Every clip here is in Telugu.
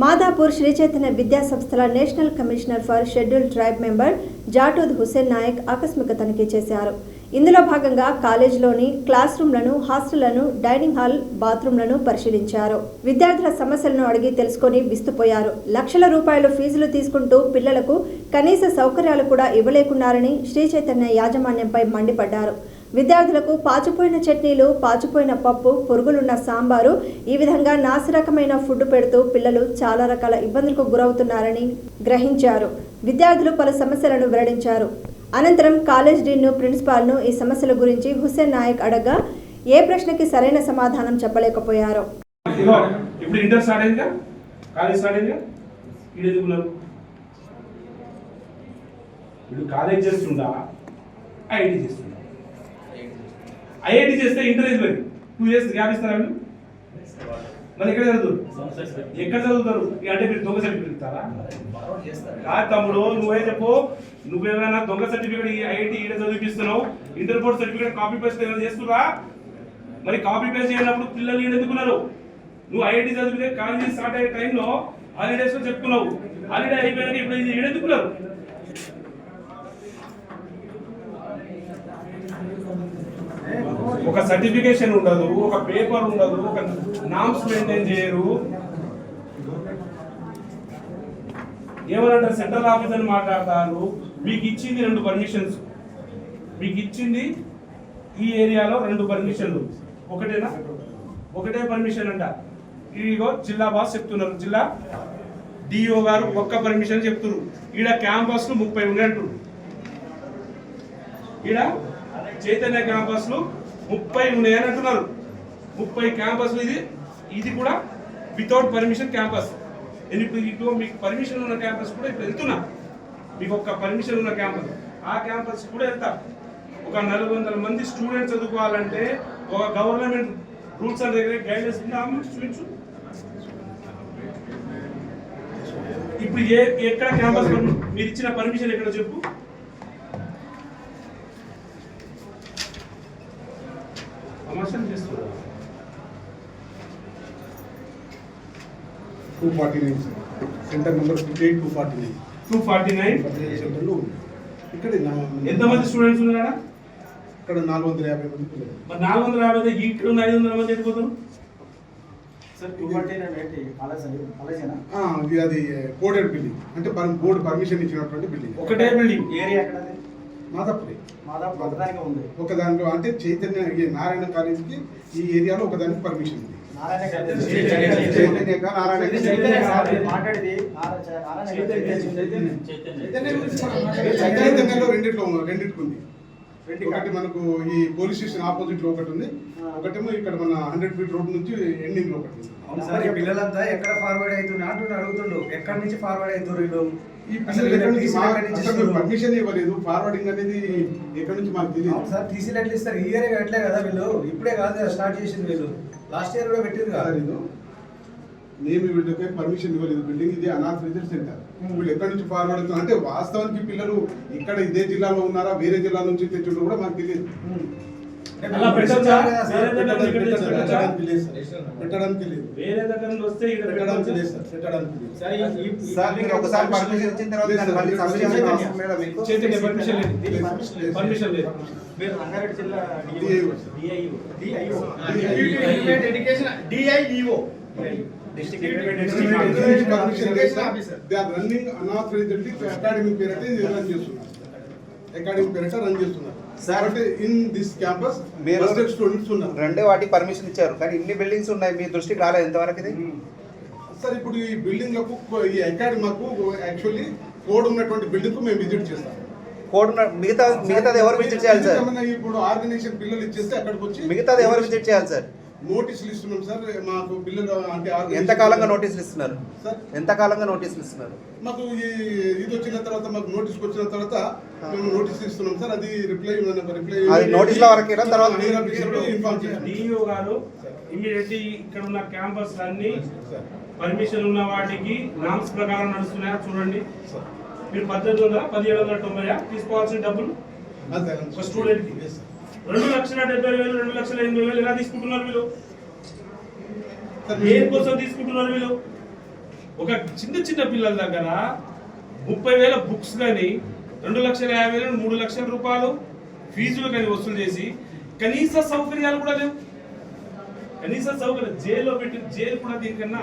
మాదాపూర్ శ్రీచైతన్య విద్యాసంస్థల విద్యా సంస్థల national commissioner for schedule tribe member Jatoth Hussain Naik ఆకస్మిక తనిఖీ చేశారు. ఇందులో భాగంగా కాలేజీలోని క్లాస్ రూమ్లను హాస్టళ్ళను డైనింగ్ హాల్ బాత్రూంలను పరిశీలించారు. విద్యార్థుల సమస్యలను అడిగి తెలుసుకొని విస్తుపోయారు. లక్షల రూపాయలు ఫీజులు తీసుకుంటూ పిల్లలకు కనీస సౌకర్యాలు కూడా ఇవ్వలేకున్నారని శ్రీ చైతన్య యాజమాన్యంపై మండిపడ్డారు. విద్యార్థులకు పాచిపోయిన చట్నీలు పాచిపోయిన పప్పు పురుగులున్న సాంబారు ఈ విధంగా నాసిరకమైన ఫుడ్ పెడుతూ పిల్లలు చాలా రకాల ఇబ్బందులకు గురవుతున్నారని గ్రహించారు. విద్యార్థులు పలు సమస్యలను వెల్లడించారు. అనంతరం కాలేజ్ డీన్ను ప్రిన్సిపాల్ను ఈ సమస్యల గురించి హుస్సేన్ నాయక్ అడగ్గా ఏ ప్రశ్నకి సరైన సమాధానం చెప్పలేకపోయారు. ఇప్పుడు ఇంటర్ స్టార్ట్ అయిందిగా కాలేజ్ స్టార్ట్ అయిందిగా వీడు కాలేజ్ ఐఐటి చేస్తే inter age two years gap ఇస్తారా వీళ్ళు? మరి ఎక్కడ చదువుతారు? ఎక్కడ చదువుతారు? అంటే మీరు దొంగ సర్టిఫికేట్ ఇస్తారా? కాదు తమ్ముడు నువ్వే చెప్పు. నువ్వేమైనా దొంగ సర్టిఫికేట్ ఐఐటి ఈడ చదివిపిస్తున్నావు? Inter board certificate copy paste ఏమైనా చేస్తున్నా మరి కాపీ పేస్ట్ చేయనప్పుడు పిల్లలు ఎందుకున్నారు? నువ్వు ఐఐటి చదివితే కాలేజీ స్టార్ట్ అయ్యే టైంలో హాలిడేస్లో చెప్పుకున్నావు. హాలిడే అయిపోయాక ఇప్పుడు ఇది ఎందుకున్నారు? ఒక సర్టిఫికేషన్ ఉండదు ఒక పేపర్ ఉండదు ఒక నామ్స్ మెయింటైన్ చేయరు. ఏమనంటారు సెంట్రల్ ఆఫీస్ అని మాట్లాడతారు మీకు ఇచ్చింది రెండు పర్మిషన్స్ మీకు ఇచ్చింది ఈ ఏరియాలో రెండు పర్మిషన్లు ఒకటేనా? ఒకటే పర్మిషన్ అంట. ఇదిగో జిల్లా బాస్ చెప్తున్నారు. జిల్లా డిఓ గారు ఒక్క పర్మిషన్ చెప్తున్నారు. ఈడ క్యాంపస్లు ముప్పై ఉన్నాయి అంటారు ఈడ చైతన్య క్యాంపస్లు ముప్పై ఉన్నాయని అంటున్నారు. ముప్పై క్యాంపస్ ఇది. ఇది కూడా వితౌట్ పర్మిషన్ క్యాంపస్ నేను ఇప్పుడు ఇప్పుడు మీకు పర్మిషన్ ఉన్న క్యాంపస్ కూడా ఇప్పుడు వెళ్తున్నా. మీకు ఒక పర్మిషన్ ఉన్న క్యాంపస్ ఆ క్యాంపస్ కూడా వెళ్తా. ఒక నలుగు వందల మంది స్టూడెంట్స్ చదువుకోవాలంటే ఒక గవర్నమెంట్ రూల్స్ అండ్ గైడెన్స్ చూపించు ఇప్పుడు ఏ ఎక్కడ క్యాంపస్ మీరు ఇచ్చిన పర్మిషన్ ఎక్కడ చెప్పు విమర్శలు చేస్తున్నారు two forty nine sir centre number fifty eight two forty nine two forty nine సెంటర్లో ఉంది. ఇక్కడ ఎంతమంది స్టూడెంట్స్ ఉన్నారా? ఇక్కడ నాలుగు వందల యాభై మంది పిల్లలు. మరి నాలుగు వందల యాభై ఐదు ఇక్కడ ఉన్న ఐదు వందల మంది వెళ్ళిపోతారు ఇది అది కోడెడ్ బిల్డింగ్ అంటే బోర్డు పర్మిషన్ ఇచ్చినటువంటి బిల్డింగ్ ఒకటే బిల్డింగ్ ఏరియా ఎక్కడది? మాదాపురి. ఉంది. ఒక దాంట్లో అంటే చైతన్య నారాయణ కాలేజీకి ఈ ఏరియాలో ఒకదానికి పర్మిషన్ ఉంది. చైతన్యలో రెండిట్లో రెండిటికి ఉంది. ఒకటి మనకు ఈ పోలీస్ స్టేషన్ ఆపోజిట్లో ఒకటి ఉంది. ఒకటేమో ఇక్కడ మన హండ్రెడ్ ఫీట్ రోడ్ నుంచి ఎండింగ్లో ఒకటి ఉంది. పిల్లలంతా ఎక్కడ ఫార్వర్డ్ అవుతున్నా అంటుండు అడుగుతుండు ఎక్కడి నుంచి ఫార్వర్డ్ అవుతారు వీళ్ళు? పర్మిషన్ ఇవ్వలేదు. ఫార్వర్డింగ్ అనేది ఎక్కడి నుంచి మాకు తెలియదు. సార్ టీసీలు ఎట్లా ఇస్తారు. ఈ ఇయర్ ఎట్లే కదా వీళ్ళు. ఇప్పుడే కాదు స్టార్ట్ చేసింది వీళ్ళు. లాస్ట్ ఇయర్ కూడా పెట్టింది కదా. సార్ ఇది మేము వీళ్ళకి పర్మిషన్ ఇవ్వలేదు. బిల్డింగ్ ఇది అనాథ రిజర్వ్ సెంటర్. వీళ్ళు ఎక్కడి నుంచి ఫార్వర్డ్ అంటే వాస్తవానికి పిల్లలు ఇక్కడ ఇదే జిల్లాలో ఉన్నారా? వేరే జిల్లా నుంచి తెచ్చిండ్రు కూడా మాకు తెలియదు. అంటే అలా వీళ్ళు పెట్టొచ్చా? పెట్టొచ్చా కదా సార్? వేరే దగ్గర నుంచి ఇక్కడ తెచ్చి పెట్టొచ్చా? పెట్టడానికి లేదు సార్. పెట్టడానికి లేదు. వేరే దగ్గర నుండి వస్తే ఇక్కడ పెట్టడానికి లేదు పెట్టొచ్చా? సార్ పెట్టడానికి లేదు. సార్ ఈ- ఈ- సార్ మీరు ఒకసారి పర్మిషన్ ఇచ్చిన తర్వాత లేదు దాన్ని సార్, మళ్ళీ లేదు సబ్మిట్ సార్. చేయాల్సిన అవసరం లేదా. మీకు చైతన్య పర్మిషన్ లేదు. దీనికి పర్మిషన్ లేదు. పర్మిషన్ లేదు మీరు రంగారెడ్డి జిల్లా DIO. డిఐఓ డిఐఓ పర్మిషన్ లేదు sir they are running academic పేరట ఇది రన్ చేస్తున్నారు. అకాడమిక్ పేరట రన్ చేస్తున్నారు. సార్, అంటే ఇన్ దిస్ క్యాంపస్ మీరు- మీరు స్టూడెంట్స్ ఉన్నారు. రెండే వాటికి పర్మిషన్ ఇచ్చారు. కానీ ఇన్ని బిల్డింగ్స్ ఉన్నాయి మీ దృష్టికి రాలేదు ఎంతవరకు ఇది? సార్ ఇప్పుడు ఈ బిల్డింగ్లకు ఈ అకాడమీ మాకు యాక్చువల్లీ కోడ్ ఉన్నటువంటి బిల్డింగ్ మేము విజిట్ చేస్తాం. కోడ్ మిగతా మిగతాది ఎవరు విజిట్ చేయాలి సార్ ఇప్పుడు ఆర్గనైజేషన్ పిల్లలు ఇచ్చేస్తే అక్కడికి వచ్చి మిగతాది ఎవరు విజిట్ చేయాలి సార్ నోటీసులు ఇస్తున్నాం సార్. మాకు పిల్లలు అంటే ఎంత కాలంగా నోటీసులు ఇస్తున్నారు? సార్. ఎంత కాలంగా నోటీసులు ఇస్తున్నారు? మాకు ఈ ఇది వచ్చిన తర్వాత మాకు నోటీస్ వచ్చిన తర్వాత మేము నోటీస్ ఇస్తున్నాం సార్. అది రిప్లై రిప్లై అది notice లో వరకేనా? తర్వాత- ఇన్ఫార్మ్ చేయండి. డిఇఓ గారు ఇమీడియట్లీ ఇక్కడ ఉన్న క్యాంపస్ అన్ని సార్ పర్మిషన్ ఉన్న వాటికి నామ్స్ ప్రకారం నడుస్తున్నాయా చూడండి. సార్ మీరు పద్దెనిమిది వందల పదిహేడు వందల తొంభై తీసుకోవాల్సిన డబ్బులు? అంతే రెండు లక్షల డెబ్బై వేలు రెండు లక్షల ఎనభై వేలు ఎలా తీసుకుంటున్నారు వీళ్ళు? సార్, దేనికోసం తీసుకుంటున్నారు వీళ్ళు? ఒక చిన్న చిన్న పిల్లల దగ్గర ముప్పై వేల బుక్స్ కానీ రెండు లక్షల యాభై వేలు మూడు లక్షల రూపాయలు ఫీజులు కానీ వసూలు చేసి కనీస సౌకర్యాలు కూడా లేవు. కనీస సౌకర్యం జైల్లో పెట్టి జైలు కూడా దీనికన్నా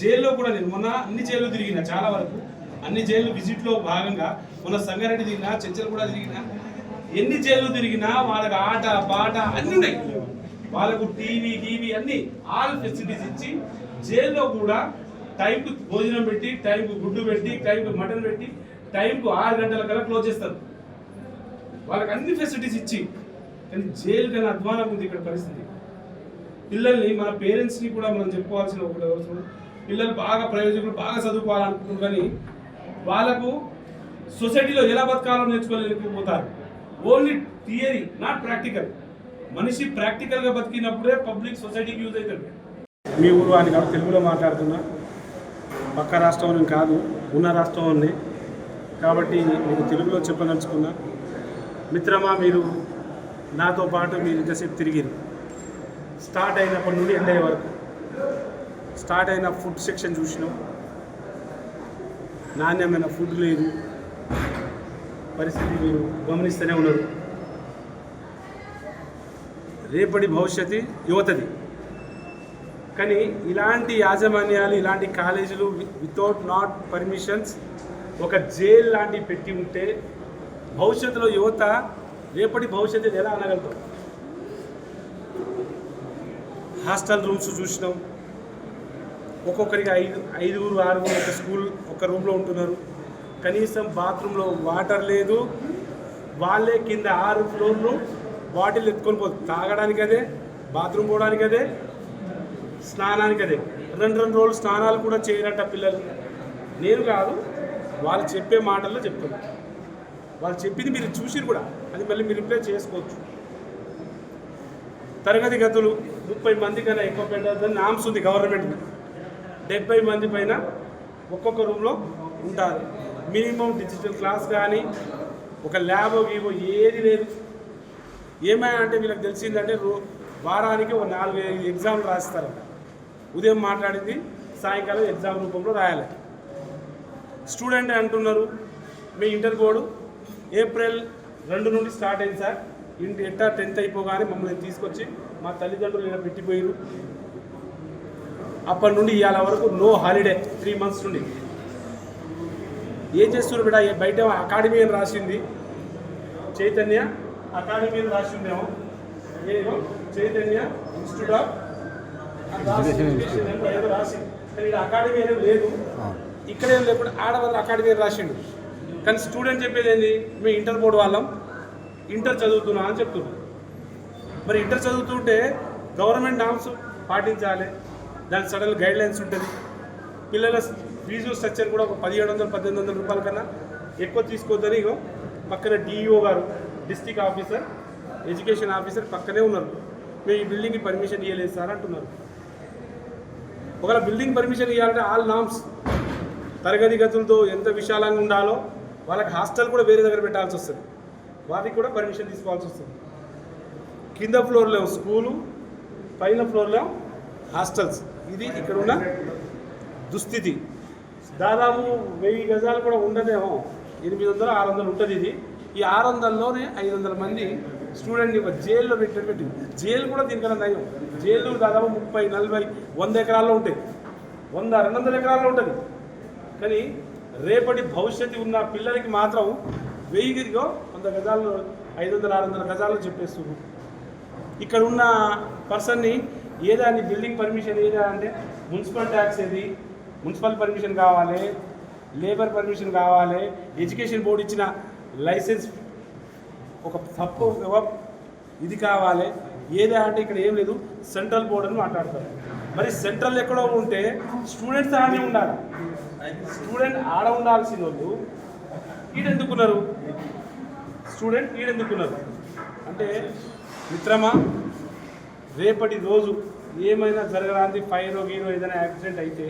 జైల్లో కూడా నేను మొన్న అన్ని జైల్లో తిరిగిన చాలా వరకు. అన్ని జైలు విజిట్లో భాగంగా మొన్న సంగారెడ్డి తిరిగిన చర్చలు కూడా తిరిగినా ఎన్ని జైలు తిరిగినా వాళ్ళకి ఆట పాట అన్ని ఉన్నాయి. వాళ్ళకు టీవీ టీవీ అన్ని ఆల్ ఫెసిలిటీస్ ఇచ్చి జైల్లో కూడా టైంకు భోజనం పెట్టి టైంకు గుడ్డు పెట్టి టైంకు మటన్ పెట్టి టైంకు ఆరు గంటల కల్లా క్లోజ్ చేస్తారు. వాళ్ళకి అన్ని ఫెసిలిటీస్ ఇచ్చి. కానీ జైలు కన్నా అధ్వానం ఉంది ఇక్కడ పరిస్థితి. పిల్లల్ని మన పేరెంట్స్ని కూడా మనం చెప్పుకోవాల్సిన ఒకటి అవసరం పిల్లలు బాగా ప్రయోజకులు బాగా చదువుకోవాలనుకుంటున్నారు కానీ వాళ్ళకు సొసైటీలో ఎలా బతకాలో నేర్చుకోలేకపోతారు. Only theory not practical. మనిషి ప్రాక్టికల్గా బతికినప్పుడే పబ్లిక్ సొసైటీకి యూజ్ అవుతుంది మీ ఊరు అని కాదు తెలుగులో మాట్లాడుతున్నా. పక్క రాష్ట్రం కాదు ఉన్న రాష్ట్రం కాబట్టి మీకు తెలుగులో చెప్పదలుచుకున్నా. మిత్రమా మీరు నాతో పాటు మీరు ఇంతసేపు తిరిగిరు. స్టార్ట్ అయినప్పటి నుండి ఎండ్ అయ్యే వరకు. స్టార్ట్ అయిన ఫుడ్ సెక్షన్ చూసినాం. నాణ్యమైన ఫుడ్ లేదు. పరిస్థితి మీరు గమనిస్తూనే ఉన్నారు. రేపటి భవిష్యత్తు యువతది. కానీ ఇలాంటి యాజమాన్యాలు ఇలాంటి కాలేజీలు వితౌట్ నాట్ పర్మిషన్స్ ఒక జైల్ లాంటివి పెట్టి ఉంటే భవిష్యత్తులో యువత రేపటి భవిష్యత్తు ఎలా అనగలుగుతాం హాస్టల్ రూమ్స్ చూసినాం. ఒక్కొక్కరికి ఐదు ఐదుగురు ఆరుగురు ఒక స్కూల్ ఒక రూమ్లో ఉంటున్నారు. కనీసం బాత్రూంలో వాటర్ లేదు. వాళ్ళే కింద ఆరు ఫ్లోర్లు బాటిల్ ఎత్తుకొని పోతుంది తాగడానికి అదే బాత్రూమ్ పోవడానికి అదే స్నానానికి అదే. రెండు రెండు రోజులు స్నానాలు కూడా చేయరట పిల్లలు. నేను కాదు వాళ్ళు చెప్పే మాటల్లో చెప్తాను వాళ్ళు చెప్పింది మీరు చూసిరు కూడా. అది మళ్ళీ మీరు రిప్లై చేసుకోవచ్చు. తరగతి గదులు ముప్పై మంది కన్నా ఎక్కువ పెట్టదని నామ్స్ ఉంది గవర్నమెంట్ డెబ్బై మంది పైన ఒక్కొక్క రూమ్లో ఉంటారు. మినిమం డిజిటల్ క్లాస్ కానీ ఒక ల్యాబ్ గీవో ఏది లేదు. ఏమైనా అంటే వీళ్ళకి తెలిసిందంటే రో వారానికి ఒక నాలుగు ఐదు ఎగ్జామ్లు రాస్తారు. ఉదయం మాట్లాడింది సాయంకాలం ఎగ్జామ్ రూపంలో రాయాలి. స్టూడెంట్ అంటున్నారు మీ ఇంటర్ కోడ్ ఏప్రిల్ రెండు నుండి స్టార్ట్ అయింది సార్. ఇంటి ఎట్టా టెన్త్ అయిపోగానే మమ్మల్ని తీసుకొచ్చి మా తల్లిదండ్రులు ఇలా పెట్టిపోయారు అప్పటి నుండి ఇవాళ వరకు నో హాలిడే త్రీ మంత్స్ నుండి. ఏం చేస్తున్నారు బిడ్డ? బయట అకాడమీ అని రాసింది? చైతన్య అకాడమీ అని రాసిందేమో? ఏదో చైతన్య ఇన్స్టిట్యూట్ ఆఫ్ ఏమో ఏదో రాసింది. కానీ ఇక్కడ అకాడమీ అనేది లేదు. ఇక్కడే లేకుండా ఆడవాళ్ళ అకాడమీ అని రాసిండు? కానీ స్టూడెంట్ చెప్పేది ఏంది? మేము ఇంటర్ బోర్డు వాళ్ళం. ఇంటర్ చదువుతున్నా అని చెప్తున్నారు మరి ఇంటర్ చదువుతుంటే గవర్నమెంట్ నామ్స్ పాటించాలి. దానికి సడన్ గైడ్ లైన్స్ ఉంటుంది. పిల్లల ఫీజు స్ట్రక్చర్ కూడా ఒక పదిహేడు వందల పద్దెనిమిది వందల రూపాయల కన్నా ఎక్కువ తీసుకోవద్దని ఇగో పక్కన డిఈఓ గారు డిస్టిక్ ఆఫీసర్ ఎడ్యుకేషన్ ఆఫీసర్ పక్కనే ఉన్నారు. మేము ఈ బిల్డింగ్కి పర్మిషన్ ఇవ్వలేదు సార్ అంటున్నారు. ఒకవేళ బిల్డింగ్ పర్మిషన్ ఇవ్వాలంటే ఆల్ నామ్స్ తరగతి గతులతో ఎంత విశాలంగా ఉండాలో వాళ్ళకి హాస్టల్ కూడా వేరే దగ్గర పెట్టాల్సి వస్తుంది. వాటికి కూడా పర్మిషన్ తీసుకోవాల్సి వస్తుంది. కింద ఫ్లోర్లో స్కూలు పైన ఫ్లోర్లో హాస్టల్స్ ఇది ఇక్కడ ఉన్న దుస్థితి. దాదాపు వెయ్యి గజాలు కూడా ఉండదేమో. ఎనిమిది వందలు ఆరు వందలు ఉంటుంది ఇది. ఈ ఆరు వందల్లోనే ఐదు వందల మంది స్టూడెంట్ని ఒక జైల్లో పెట్టి జైలు కూడా దీనికన్నా నయం. జైలు దాదాపు ముప్పై నలభై వంద ఎకరాల్లో ఉంటాయి. వంద రెండు వందల ఎకరాల్లో ఉంటుంది. కానీ రేపటి భవిష్యత్తు ఉన్న పిల్లలకి మాత్రం వెయ్యిలో వంద గజాలు ఐదు వందల ఆరు వందల గజాలు చెప్పేస్తున్నారు. ఇక్కడ ఉన్న పర్సన్ని ఏదా నీ బిల్డింగ్ పర్మిషన్ ఏదా అంటే మున్సిపల్ ట్యాక్స్ ఏది? మున్సిపల్ పర్మిషన్ కావాలి లేబర్ పర్మిషన్ కావాలి ఎడ్యుకేషన్ బోర్డు ఇచ్చిన లైసెన్స్ ఒక తప్పు ఇది కావాలి. ఏదే అంటే ఇక్కడ ఏం లేదు సెంట్రల్ బోర్డు అని మాట్లాడతారు. మరి సెంట్రల్ ఎక్కడో ఉంటే స్టూడెంట్స్ ఆడనే ఉండాలి. స్టూడెంట్ ఆడ ఉండాల్సిన వాళ్ళు ఈడెందుకున్నారు? స్టూడెంట్ ఈడెందుకున్నారు? అంటే మిత్రమా రేపటి రోజు ఏమైనా జరగడానికి ఫైర్ గీరో ఏదైనా యాక్సిడెంట్ అయితే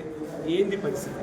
ఏంది పరిస్థితి?